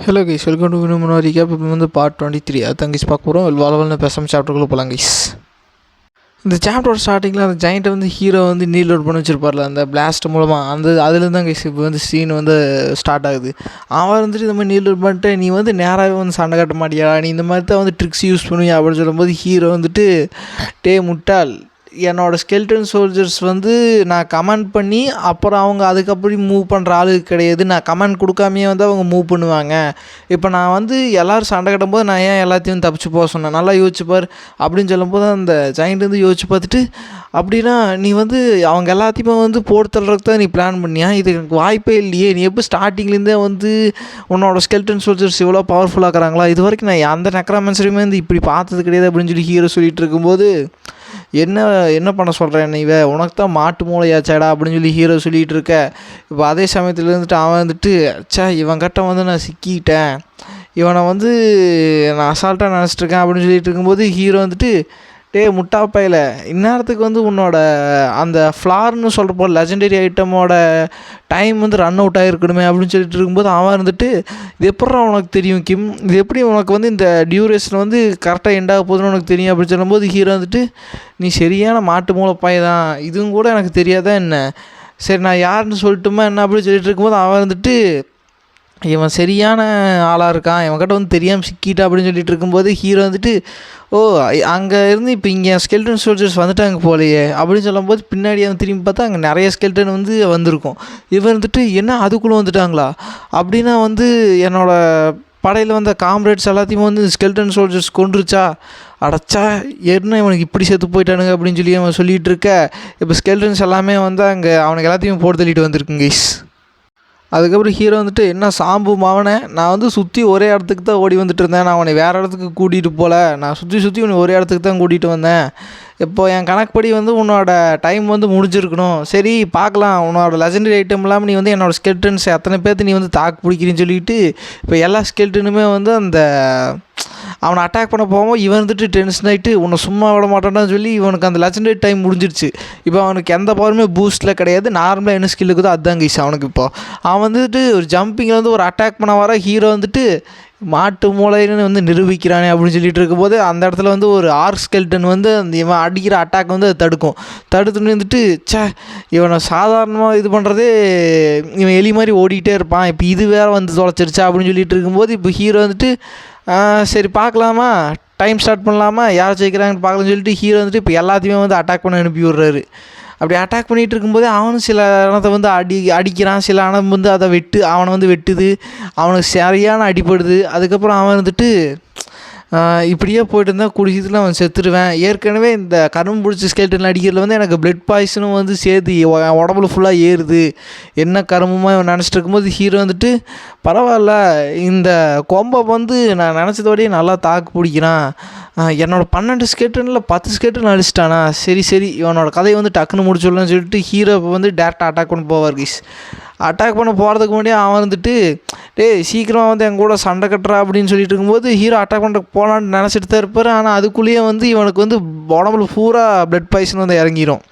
Hello guys welcome to Vinu recap இப்போ வந்து part twenty three அதான் கைஸ் பார்க்க போகிறோம் வளவல்னு பேசாமல் சாப்டருக்குள்ளே போகலாம் கைஸ் இந்த சாப்டரோட ஸ்டார்டிங்கில் அந்த ஜாயிண்ட்டை வந்து ஹீரோ வந்து நீல் அவுட் பண்ணி வச்சிருப்பார்ல அந்த பிளாஸ்ட் மூலமாக அந்த அதுலேருந்து தான் கைஸ் இப்போ வந்து சீன் வந்து ஸ்டார்ட் ஆகுது. அவன் வந்துட்டு இந்த மாதிரி நீல் அவுட் பண்ணிட்டு நீ வந்து நேராகவே வந்து சண்டை கட்ட மாட்டியா நீ இந்த மாதிரி தான் வந்து ட்ரிக்ஸ் யூஸ் பண்ணுவியா? அப்படின்னு சொல்லும்போது ஹீரோ வந்துட்டு டே முட்டாள் என்னோடய ஸ்கெல்டன் சோல்ஜர்ஸ் வந்து நான் கமெண்ட் பண்ணி அப்புறம் அவங்க அதுக்கப்புறம் மூவ் பண்ணுற ஆளு கிடையாது. நான் கமெண்ட் கொடுக்காமையே வந்து அவங்க மூவ் பண்ணுவாங்க. இப்போ நான் வந்து எல்லோரும் சண்டை கட்டும்போது நான் ஏன் எல்லாத்தையும் தப்பிச்சு போக சொன்னேன்? நல்லா யோசிச்சுப்பார் அப்படின்னு சொல்லும்போது அந்த ஜாயிண்ட் வந்து யோசிச்சு பார்த்துட்டு அப்படின்னா நீ வந்து அவங்க எல்லாத்தையுமே வந்து போட்டு தள்ளுறதுக்கு தான் நீ பிளான் பண்ணியா? இது எனக்கு வாய்ப்பே இல்லையே. நீ எப்போ ஸ்டார்டிங்லேருந்தே வந்து உன்னோட ஸ்கெல்டன் சோல்ஜர்ஸ் இவ்வளோ பவர்ஃபுல்லாக்குறாங்களா இது வரைக்கும் நான் அந்த நெக்ராமென்சரையுமே வந்து இப்படி பார்த்தது கிடையாது அப்படின்னு சொல்லி ஹீரோ சொல்லிட்டு இருக்கும்போது என்ன என்ன பண்ண சொல்கிறேன் நீ உனக்கு தான் மாட்டு மூளையாச்சாடா அப்படின்னு சொல்லி ஹீரோ சொல்லிகிட்டு இருக்க இப்போ அதே சமயத்தில் இருந்துட்டு அவன் வந்துட்டு ச்சே இவன் கிட்ட வந்து நான் சிக்கிட்டேன். இவனை வந்து நான் அசால்ட்டாக நினச்சிட்ருக்கேன் அப்படின்னு சொல்லிட்டு இருக்கும்போது ஹீரோ வந்துட்டு டே முட்டா பையில இந்நேரத்துக்கு வந்து உன்னோட அந்த ஃப்ளார்னு சொல்கிறப்போ லெஜண்டரி ஐட்டமோட டைம் வந்து ரன் அவுட் ஆகிருக்கணுமே அப்படின்னு சொல்லிட்டு இருக்கும்போது அவன் இருந்துட்டு இது எப்பட்றா உனக்கு தெரியும் கிம்? இது எப்படி உனக்கு வந்து இந்த டியூரேஷன் வந்து கரெக்டாக எண்டாக போகுதுன்னு உனக்கு தெரியும்? அப்படின்னு சொல்லும்போது ஹீரோ வந்துட்டு நீ சரியான மாட்டு மூளைப்பாய் தான் இதுவும் கூட எனக்கு தெரியாதா என்ன? சரி நான் யாருன்னு சொல்லட்டுமா? என்ன? அப்படின்னு சொல்லிட்டு இருக்கும்போது அவன் வந்துட்டு இவன் சரியான ஆளாக இருக்கான் இவன்கிட்ட வந்து தெரியாமல் சிக்கிட்டா அப்படின்னு சொல்லிட்டு இருக்கும்போது ஹீரோ வந்துட்டு ஓ அங்கே இருந்து இப்போ இங்கே ஸ்கெல்டன் சோல்ஜர்ஸ் வந்துட்டாங்க போலையே அப்படின்னு சொல்லும்போது பின்னாடி அவன் திரும்பி பார்த்தா அங்கே நிறைய ஸ்கெல்டன் வந்து வந்திருக்கும். இவன் வந்துட்டு என்ன அதுக்குள்ளே வந்துட்டாங்களா? அப்படின்னா வந்து என்னோடய படையில் வந்த காம்ரேட்ஸ் எல்லாத்தையுமே வந்து ஸ்கெல்டன் சோல்ஜர்ஸ் கொண்டுருச்சா அடைச்சா என்ன இவனுக்கு இப்படி செத்து போயிட்டானுங்க அப்படின்னு சொல்லி அவன் சொல்லிகிட்டு இருக்க. இப்போ ஸ்கெல்டன்ஸ் எல்லாமே வந்து அங்கே அவனுக்கு எல்லாத்தையும் போட்டு தள்ளிட்டு வந்திருக்குங்க அதுக்கப்புறம் ஹீரோ வந்துட்டு என்ன சாம்பு மாவனே நான் வந்து சுற்றி ஒரே இடத்துக்கு தான் ஓடி வந்துட்டு இருந்தேன். நான் அவனை வேறு இடத்துக்கு கூட்டிகிட்டு போகல நான் சுற்றி சுற்றி உன்னை ஒரே இடத்துக்கு தான் கூட்டிகிட்டு வந்தேன். இப்போது என் கணக்குப்படி வந்து உன்னோட டைம் வந்து முடிஞ்சிருக்கணும். சரி பார்க்கலாம். உன்னோட லெஜண்டரி ஐட்டம் இல்லாமல் நீ வந்து என்னோடய ஸ்கெல்டன்ஸ் எத்தனை பேர்த்து நீ வந்து தாக்கு பிடிக்கிறேன்னு சொல்லிட்டு இப்போ எல்லா ஸ்கெல்டனுமே வந்து அந்த அவனை அட்டாக் பண்ண போகும்போது இவன் வந்துட்டு டென்ஷன் ஆகிட்டு உன்னை சும்மா விட மாட்டான்னு சொல்லி இவனுக்கு அந்த லெஜண்டரி டைம் முடிஞ்சிருச்சு. இப்போ அவனுக்கு எந்த பவருமே பூஸ்ட்டில் கிடையாது. நார்மலாக என்ன ஸ்கில் இருக்குதோ அதுதான் கைஸ் அவனுக்கு இப்போ. அவன் வந்துட்டு ஒரு ஜம்பிங்கில் வந்து ஒரு அட்டாக் பண்ண வர ஹீரோ வந்துட்டு மாட்டு மூளைன்னு வந்து நிரூபிக்கிறானே அப்படின்னு சொல்லிட்டு இருக்கும்போது அந்த இடத்துல வந்து ஒரு ஆர்க் ஸ்கெல்டன் வந்து அந்த இவன் அடிக்கிற அட்டாக் வந்து அது தடுக்கும். தடுத்துன்னு வந்துட்டு சே இவனை சாதாரணமாக இது பண்ணுறதே இவன் எலி மாதிரி ஓடிக்கிட்டே இருப்பான். இப்போ இது வேறு வந்து தொலைச்சிருச்சா அப்படின்னு சொல்லிட்டு இருக்கும்போது இப்போ ஹீரோ வந்துட்டு சரி பார்க்கலாமா? டைம் ஸ்டார்ட் பண்ணலாமா? யார் ஜெயிக்கிறாங்கன்னு பார்க்கலாம்னு சொல்லிட்டு ஹீரோ வந்துட்டு இப்போ எல்லாத்தையுமே வந்து அட்டாக் பண்ண அனுப்பி விட்றாரு. அப்படி அட்டாக் பண்ணிகிட்டு இருக்கும்போது அவனும் சில அணத்தை வந்து அடி அடிக்கிறான். சில அணம் வந்து அதை வெட்டு அவனை வந்து வெட்டுது. அவனுக்கு சரியான அடிப்படுது அதுக்கப்புறம் அவன் வந்துட்டு இப்படியே போயிட்டு இருந்தால் குடிச்சதில் அவன் செத்துடுவேன் ஏற்கனவே இந்த கரும்பு பிடிச்ச ஸ்கெல்டன் அடிக்கிறதுல வந்து எனக்கு பிளட் பாய்சனும் வந்து சேர்த்து உடம்புல ஃபுல்லாக ஏறுது. என்ன கருமமாக இவன் நினச்சிட்டு இருக்கும்போது ஹீரோ வந்துட்டு பரவாயில்ல இந்த கொம்பை வந்து நான் நினச்சதோடய நல்லா தாக்கு பிடிக்கிறான். என்னோடய பன்னெண்டு ஸ்கெட்டனில் பத்து ஸ்கெட்டன் அழிச்சிட்டானா சரி சரி இவனோட கதையை வந்து டக்குன்னு முடிச்சுடலாம்னு சொல்லிட்டு ஹீரோ வந்து டேரெக்டாக அட்டாக் பண்ண போவார் கீஸ் அட்டாக் பண்ண போகிறதுக்கு முன்னாடியே அவன் வந்துட்டு டேய் சீக்கிரமாக வந்து என் கூட சண்டை கட்டுறா அப்படின்னு சொல்லிட்டு இருக்கும்போது ஹீரோ அட்டாக் பண்ண போகலான்னு நினச்சிட்டு தான் இருப்பார். ஆனால் அதுக்குள்ளேயே வந்து இவனுக்கு வந்து உடம்புல பூரா ப்ளட் பாய்சன் வந்து இறங்கிடும்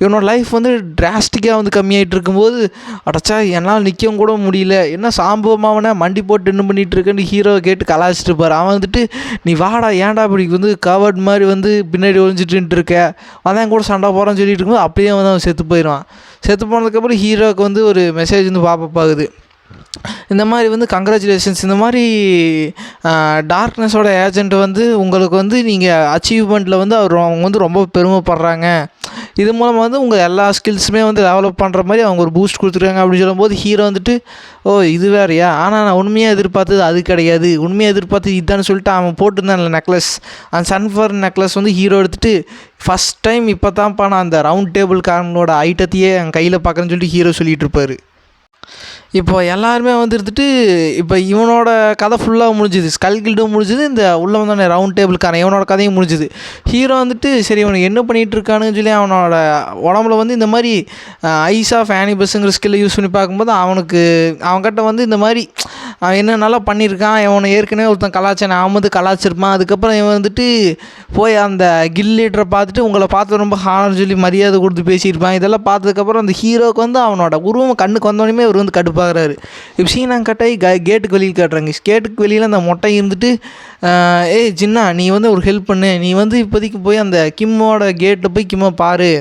இவனோட லைஃப் வந்து டிராஸ்டிக்காக வந்து கம்மியாகிட்டு இருக்கும்போது அடைச்சா என்னால் நிற்கவும் கூட முடியல. என்ன சாம்பவமாவனே மண்டி போட்டு என்ன பண்ணிகிட்டு இருக்கேன்னு ஹீரோவை கேட்டு கலாச்சிட்டு இருப்பார். அவன் வந்துட்டு நீ வாடா ஏன்டா இப்படி வந்து கவர்ட் மாதிரி வந்து பின்னாடி ஒழிஞ்சிட்டு இருக்க? அதான் கூட சண்டை போகிறான்னு சொல்லிட்டு இருக்கும்போது அப்படியே வந்து அவன் செத்து போயிடுவான். செத்து போனதுக்கப்புறம் ஹீரோவுக்கு வந்து ஒரு மெசேஜ் வந்து பாப்பப் ஆகுது. இந்த மாதிரி வந்து கங்க்ராச்சுலேஷன்ஸ் இந்த மாதிரி டார்க்னஸோட ஏஜெண்ட் வந்து உங்களுக்கு வந்து நீங்கள் அச்சீவ்மெண்ட்டில் வந்து அவர் அவங்க வந்து ரொம்ப பெருமைப்படுறாங்க. இது மூலமாக வந்து உங்கள் எல்லா ஸ்கில்ஸுமே வந்து டெவலப் பண்ணுற மாதிரி அவங்க ஒரு பூஸ்ட் கொடுத்துருக்காங்க அப்படின்னு சொல்லும்போது ஹீரோ வந்துட்டு ஓ இது வேறையா? ஆனால் நான் உண்மையாக எதிர்பார்த்தது அது கிடையாது. உண்மையாக எதிர்பார்த்தது இதுதான் சொல்லிட்டு அவன் போட்டிருந்தான் நெக்லஸ் அந்த சன்ஃபர் நெக்லஸ் வந்து ஹீரோ எடுத்துகிட்டு ஃபஸ்ட் டைம் இப்போ தான்ப்பா நான் அந்த ரவுண்ட் டேபிள் காரனோட ஐட்டத்தையே என் கையில் பார்க்குறேன்னு சொல்லிட்டு ஹீரோ சொல்லிகிட்டு இருப்பார். இப்போ எல்லாருமே வந்து இருந்துட்டு இப்போ இவனோட கதை ஃபுல்லாக முடிஞ்சுது. ஸ்கல் கில்டும் முடிஞ்சுது. இந்த உள்ள வந்தானே ரவுண்ட் டேபிளுக்கான இவனோட கதையும் முடிஞ்சுது. ஹீரோ வந்துட்டு சரி இவனுக்கு என்ன பண்ணிகிட்டு இருக்கானுன்னு சொல்லி அவனோட உடம்புல வந்து இந்த மாதிரி ஐஸ் ஆஃப் ஆனிபஸ்ங்கிற ஸ்கில்லை யூஸ் பண்ணி பார்க்கும்போது அவனுக்கு அவன்கிட்ட வந்து இந்த மாதிரி அவன் என்ன நல்லா பண்ணியிருக்கான் இவனை ஏற்கனவே ஒருத்தன் கலாச்சாரம் அவன் வந்து கலாச்சிருப்பான். அதுக்கப்புறம் இவன் வந்துட்டு போய் அந்த கில் லீடரை பார்த்துட்டு உங்களை பார்த்து ரொம்ப ஹானர் சொல்லி மரியாதை கொடுத்து பேசியிருப்பான். இதெல்லாம் பார்த்ததுக்கப்புறம் அந்த ஹீரோவுக்கு வந்து அவனோட உருவம் கண்ணுக்கு வந்தோடனே இவர் வந்து கடுப்பு பார்க்குறாரு. இப்போ சீனா கட்டாயி க கேட்டுக்கு வெளியில் காட்டுறாங்க. கேட்டுக்கு வெளியில் அந்த மொட்டை இருந்துட்டு ஏய் ஜின்னா நீ வந்து ஒரு ஹெல்ப் பண்ணு. நீ வந்து இப்போதைக்கு போய் அந்த கிம்மோட கேட்டை போய் கிம்மை பாரு.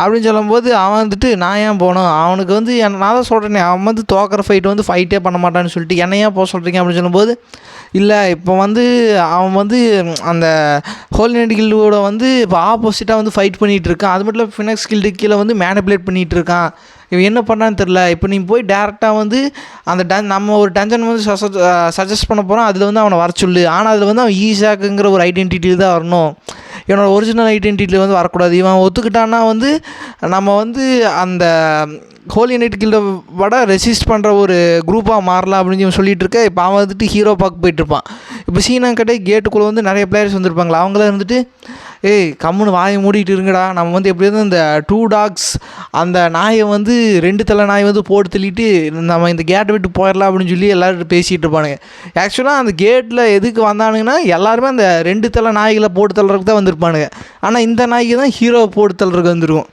அப்படின்னு சொல்லும்போது அவன் வந்துட்டு நான் ஏன் போகணும்? அவனுக்கு வந்து என் நான் தான் சொல்கிறேனே அவன் வந்து தோக்கிற ஃபைட் வந்து ஃபைட்டே பண்ண மாட்டான்னு சொல்லிட்டு என்னை ஏன் போக சொல்கிறீங்க அப்படின்னு சொல்லும்போது இல்லை இப்போ வந்து அவன் வந்து அந்த ஹோல் நைட் கில்டோட வந்து இப்போ ஆப்போசிட்டாக வந்து ஃபைட் பண்ணிகிட்டு இருக்கான். அது மட்டும் இல்லை ஃபினக்ஸ் கில்டு கீழே வந்து மேனிப்புலேட் பண்ணிகிட்டு இருக்கான். இவன் என்ன பண்ணான்னு தெரில இப்போ நீ போய் டேரெக்டாக வந்து அந்த டன் நம்ம ஒரு டஞ்சன் வந்து சஜஸ்ட் பண்ண போகிறோம் அதில் வந்து அவனை வர சொல்லு. ஆனால் அதில் வந்து அவன் ஈஸாக்குங்கிற ஒரு ஐடென்டிட்டி தான் வரணும். இவனோட ஒரிஜினல் ஐடென்டிட்டியில் வந்து வரக்கூடாது. இவன் ஒத்துக்கிட்டான்னா வந்து நம்ம வந்து அந்த ஹோலி நைட் கில்ட விட ரெசிஸ்ட் பண்ணுற ஒரு குரூப்பாக மாறலாம் அப்படின்னு இவன் சொல்லிட்டு இருக்க. இப்போ அவன் வந்துட்டு ஹீரோ பார்க்க போயிட்டுருப்பான் இப்போ சீனா கேட்டுக்குள்ளே வந்து நிறைய பிளேயர்ஸ் வந்திருப்பாங்களா? அவங்கள இருந்துட்டு ஏய் கம்முன்னு வாயை மூடிட்டு இருங்கடா. நம்ம வந்து எப்படியாவது இந்த டூ டாக்ஸ் அந்த நாயை வந்து ரெண்டு தலை நாய் வந்து போட்டு தள்ளிட்டு நம்ம இந்த கேட்டை விட்டு போயிடலாம் அப்படின்னு சொல்லி எல்லோரும் பேசிகிட்டு இருப்பானுங்க. ஆக்சுவலாக அந்த கேட்டில் எதுக்கு வந்தானுங்கன்னா எல்லாருமே அந்த ரெண்டு தலை நாய்களை போட்டு தள்ளுறதுக்கு தான் வந்திருப்பானுங்க. ஆனால் இந்த நாய்க்கு தான் ஹீரோவை போட்டு தள்ளுறதுக்கு வந்துருக்கும்.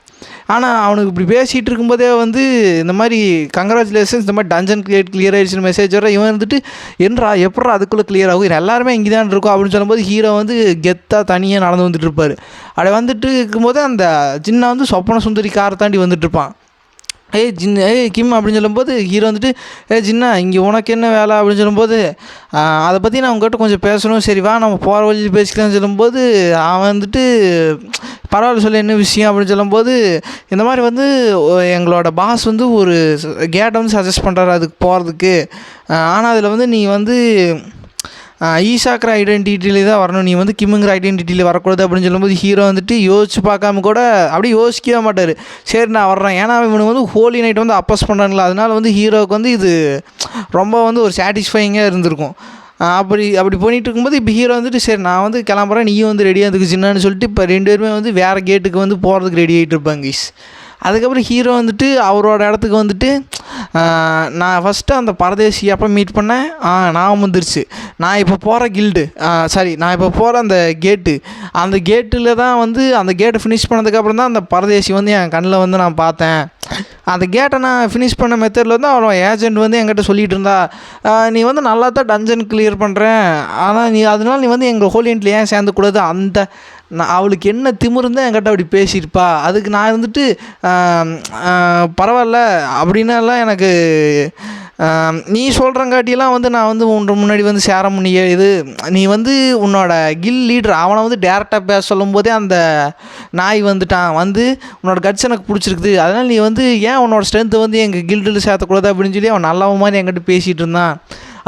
ஆனால் அவனுக்கு இப்படி பேசிகிட்டு இருக்கும்போதே வந்து இந்த மாதிரி கங்க்ராச்சுலேஷன்ஸ் இந்த மாதிரி டஞ்சன் கிளியர் கிளியர் ஆயிடுச்சுன்னு மெசேஜ் வர இவன் வந்துட்டு என்றா எப்படா அதுக்குள்ளே கிளியர் ஆகும்? எல்லாருமே இங்கே தான் இருக்கும் அப்படின்னு சொல்லும்போது ஹீரோ வந்து கெத்தாக தனியாக நடந்து வந்துட்டு இருப்பார். அப்படி வந்துட்டு இருக்கும்போது அந்த சின்ன வந்து சொப்பன சுந்தரி காரை தாண்டி வந்துட்டு இருப்பான். ஏய் ஜின் ஏய் கிம் அப்படின்னு சொல்லும்போது ஹீரோ வந்துட்டு ஏ ஜின்னா இங்கே உனக்கு என்ன வேலை அப்படின்னு சொல்லும்போது அதை பற்றி நான் உங்ககிட்ட கொஞ்சம் பேசணும். சரி வா நம்ம போகிற வழியில் பேசிக்கலாம்னு சொல்லும்போது அவன் வந்துட்டு பரவாயில்ல சொல்ல என்ன விஷயம் அப்படின்னு சொல்லும்போது இந்த மாதிரி வந்து எங்களோட பாஸ் வந்து ஒரு கேட்டை வந்து சஜஸ்ட் பண்ணுறாரு அதுக்கு போகிறதுக்கு ஆனால் அதில் வந்து நீ வந்து ஈஷாக்கிற ஐடென்டிட்டியிலே தான் வரணும். நீ வந்து கிம்முங்கிற ஐடென்டிட்டியில் வரக்கூடாது அப்படின்னு சொல்லும்போது ஹீரோ வந்துட்டு யோசிச்சு பார்க்காம கூட அப்படியே யோசிக்கவே மாட்டார். சரி நான் வர்றேன். ஏன்னா இவனுக்கு வந்து ஹோலி நைட் வந்து அப்பஸ் பண்ணுறாங்களா அதனால வந்து ஹீரோவுக்கு வந்து இது ரொம்ப வந்து ஒரு சாட்டிஸ்ஃபைங்காக இருந்திருக்கும். அப்படி அப்படி போயிட்டு இருக்கும்போது இப்போ ஹீரோ வந்துட்டு சரி நான் வந்து கிளம்புறேன். நீயும் வந்து ரெடியாக இருந்துக்கு சின்னான்னு சொல்லிட்டு இப்போ ரெண்டு பேருமே வந்து வேறு கேட்டுக்கு வந்து போகிறதுக்கு ரெடி ஆகிட்டு இருப்பாங்க guys. அதுக்கப்புறம் ஹீரோ வந்துட்டு அவரோட இடத்துக்கு வந்துட்டு நான் ஃபஸ்ட்டு அந்த பரதேசி எப்போ மீட் பண்ணேன். ஆ நான் வந்துருச்சு. நான் இப்போ போகிற கில்டு சாரி நான் இப்போ போகிற அந்த கேட்டு அந்த கேட்டில் தான் வந்து அந்த கேட்டை ஃபினிஷ் பண்ணதுக்கப்புறம் தான் அந்த பரதேசி வந்து என் கண்ணில் வந்து நான் பார்த்தேன். அந்த கேட்டை நான் ஃபினிஷ் பண்ண மெத்தடில் வந்து அவன் ஏஜென்ட் வந்து என்கிட்ட சொல்லிட்டு இருந்தா நீ வந்து நல்லா தான் டஞ்சன் கிளியர் பண்ணுறேன் ஆனால் நீ அதனால நீ வந்து எங்கள் ஹோலியன்ட்டில் ஏன் சேர்ந்துக்கூடாது அந்த நான் அவளுக்கு என்ன திமிருந்தா என்கிட்ட அப்படி பேசியிருப்பா. அதுக்கு நான் வந்துட்டு பரவாயில்ல அப்படின்னாலாம் எனக்கு நீ சொல்கிறங்காட்டியெல்லாம் வந்து நான் வந்து உன் முன்னாடி வந்து சேர முடிய இது நீ வந்து உன்னோட கில் லீடர் அவனை வந்து டேரெக்டாக பேச சொல்லும்போதே அந்த நாய் வந்துட்டான். வந்து உன்னோட கட்ஸ் எனக்கு பிடிச்சிருக்குது. அதனால் நீ வந்து ஏன் உன்னோட ஸ்ட்ரென்த்து வந்து எங்கள் கில்டில் சேர்த்தக்கூடாது அப்படின்னு சொல்லி அவன் நல்லவன் மாதிரி என்கிட்ட பேசிகிட்டு இருந்தான்.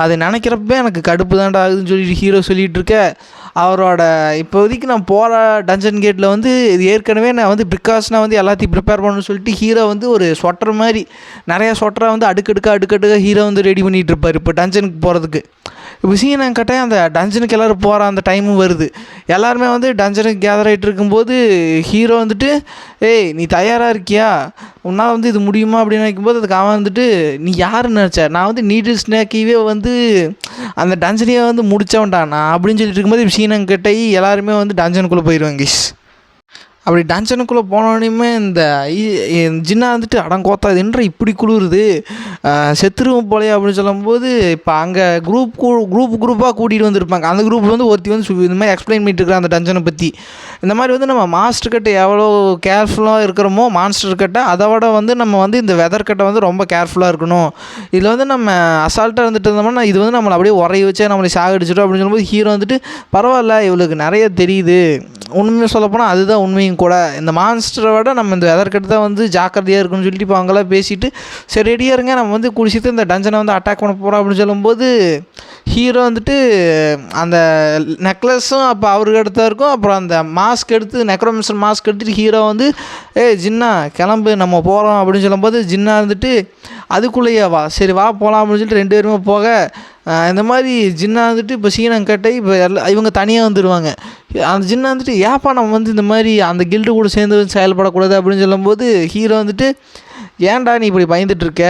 அதை நினைக்கிறப்ப எனக்கு கடுப்பு தான்டா ஆகுதுன்னு சொல்லிட்டு ஹீரோ சொல்லிகிட்டு இருக்க. அவரோட இப்போதைக்கு நான் போகிற டஞ்சன் கேட்டில் வந்து இது ஏற்கனவே நான் வந்து பிகாஸ் நான் வந்து எல்லாத்தையும் ப்ரிப்பேர் பண்ணணும்னு சொல்லிட்டு ஹீரோ வந்து ஒரு ஸ்வெட்டர் மாதிரி நிறைய ஸ்வெட்டரை வந்து அடுக்கடுக்காக அடுக்கடுக்காக ஹீரோ வந்து ரெடி பண்ணிகிட்டு இருப்பார். இப்போ டஞ்சனுக்கு போகிறதுக்கு இப்போ சீன் அந்த டஞ்சனுக்கு எல்லோரும் போகிற அந்த டைமும் வருது. எல்லாருமே வந்து டஞ்சனுக்கு கேதர் ஆகிட்டு இருக்கும்போது ஹீரோ வந்துட்டு ஏய் நீ தயாராக இருக்கியா? உன்னால் வந்து இது முடியுமா? அப்படின்னு நினைக்கும்போது அதுக்கு அவன் வந்துட்டு நீ யாருன்னு நினச்ச? நான் வந்து நீடில் ஸ்னேக்கையே வந்து அந்த டஞ்சனையே வந்து முடித்தவன்டா நான் அப்படின்னு சொல்லிட்டு இருக்கும்போது சீனங்கிட்ட எல்லாருமே வந்து டஞ்சனுக்குள்ளே போயிடுவாங்க அப்படி டஞ்சனுக்குள்ளே போனோடனையுமே இந்த இ- ஜின்னா வந்துட்டு அடங்கோத்தா இது என்ன இப்படி குளிருது? செத்துருவோம் போலையே அப்படின்னு சொல்லும்போது இப்போ அங்கே குரூப் குரூப் குரூப்பாக கூட்டிகிட்டு வந்திருப்பாங்க. அந்த குரூப் வந்து ஒருத்தி வந்து இந்த மாதிரி எக்ஸ்பிளைன் பண்ணிட்டு அந்த டஞ்சனை பற்றி இந்த மாதிரி வந்து நம்ம மாஸ்டர் கட்டை எவ்வளோ கேர்ஃபுல்லாக இருக்கிறோமோ மான்ஸ்டர் கட்டை அதை விட வந்து நம்ம வந்து இந்த வெதர் கட்டை வந்து ரொம்ப கேர்ஃபுல்லாக இருக்கணும். இதில் வந்து நம்ம அசால்ட்டாக இருந்துட்டு இருந்தோம்னா இது வந்து நம்மளை அப்படியே உரைய வச்சே நம்மளை சாகடிச்சிடும் அப்படின்னு சொல்லும்போது ஹீரோ வந்துட்டு பரவாயில்ல இவளுக்கு நிறைய தெரியுது. உண்மையை சொல்லப்போனால் அதுதான் உண்மையும் கூட. இந்த மான்ஸ்டரை விட நம்ம இந்த வெதர்கட்டு தான் வந்து ஜாக்கிரதையாக இருக்குன்னு சொல்லிட்டு இப்போ அவங்களாம் பேசிட்டு சரி ரெடியாக இருங்க நம்ம வந்து குடிச்சிட்டு இந்த டஞ்சனை வந்து அட்டாக் பண்ண போகிறோம் அப்படின்னு சொல்லும்போது ஹீரோ வந்துட்டு அந்த நெக்லஸும் அப்போ அவருக்கு எடுத்தா இருக்கும். அப்புறம் அந்த மாஸ்க் எடுத்து நெக்ரோமிசன் மாஸ்க் எடுத்துகிட்டு ஹீரோ வந்து ஏ ஜின்னா கிளம்பு நம்ம போகிறோம் அப்படின்னு சொல்லும்போது ஜின்னா வந்துட்டு அதுக்குள்ளேயே வா சரி வா போகலாம் அப்படின்னு சொல்லிட்டு ரெண்டு பேருமே போக இந்த மாதிரி ஜின்னா வந்துட்டு இப்போ சீனங்கட்டை இப்போ எல்லா இவங்க தனியாக வந்துடுவாங்க அந்த ஜின்னா வந்துட்டு ஏப்பா நம்ம வந்து இந்த மாதிரி அந்த கில்டு கூட சேர்ந்து வந்து செயல்படக்கூடாது அப்படின்னு சொல்லும்போது ஹீரோ வந்துட்டு ஏன்டா நீ இப்படி பயந்துட்டு இருக்க?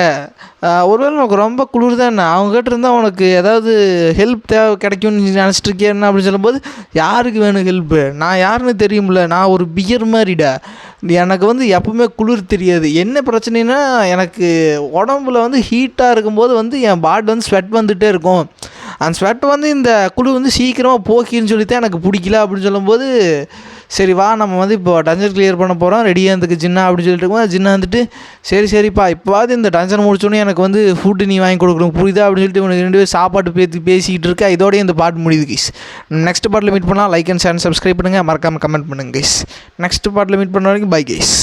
ஒருவேளை உனக்கு ரொம்ப குளிர் தான் அவங்ககிட்ட இருந்தால் உனக்கு ஏதாவது ஹெல்ப் தேவை கிடைக்கும்னு நீ நினச்சிட்டு என்ன அப்படின்னு சொல்லும்போது யாருக்கு வேணும் ஹெல்ப்பு நான் யாருன்னு தெரியும்ல? நான் ஒரு பியர் மாதிரிடா எனக்கு வந்து எப்பவுமே குளிர் தெரியாது. என்ன பிரச்சனைனா எனக்கு உடம்புல வந்து ஹீட்டாக இருக்கும்போது வந்து என் பாடி வந்து ஸ்வெட் வந்துகிட்டே இருக்கும். அந்த ஸ்வெட் வந்து இந்த குளிர் வந்து சீக்கிரமாக போக்கின்னு சொல்லித்தான் எனக்கு பிடிக்கல அப்படின்னு சொல்லும்போது சரி வா நம்ம வந்து இப்போ டஞ்சன் கிளியர் பண்ண போகிறோம் ரெடியாக இருந்துக்கு ஜின்னா அப்படின்னு சொல்லிட்டு இருக்கும்போது ஜின்னா வந்துட்டு சரி சரிப்பா இப்போவாது இந்த டஞ்சன் முடிச்சோடனே எனக்கு வந்து ஃபுட்டு நீ வாங்கி கொடுக்கணும். புரியுதா? அப்படின்னு சொல்லிட்டு உனக்கு ரெண்டு பேரும் சாப்பாட்டு பேசி பேசிக்கிட்டு இருக்கா. இதோடய இந்த பாட்டு முடியுது கைஸ் நெக்ஸ்ட் பாட்டில் மீட் பண்ணால் லைக் அண்ட் ஷேர் சப்ஸ்கிரைப் பண்ணுங்கள் மறக்காமல் கமெண்ட் பண்ணுங்கள் கைஸ் நெக்ஸ்ட் பாட்டில் மீட் பண்ண வரைக்கும் பை கைஸ்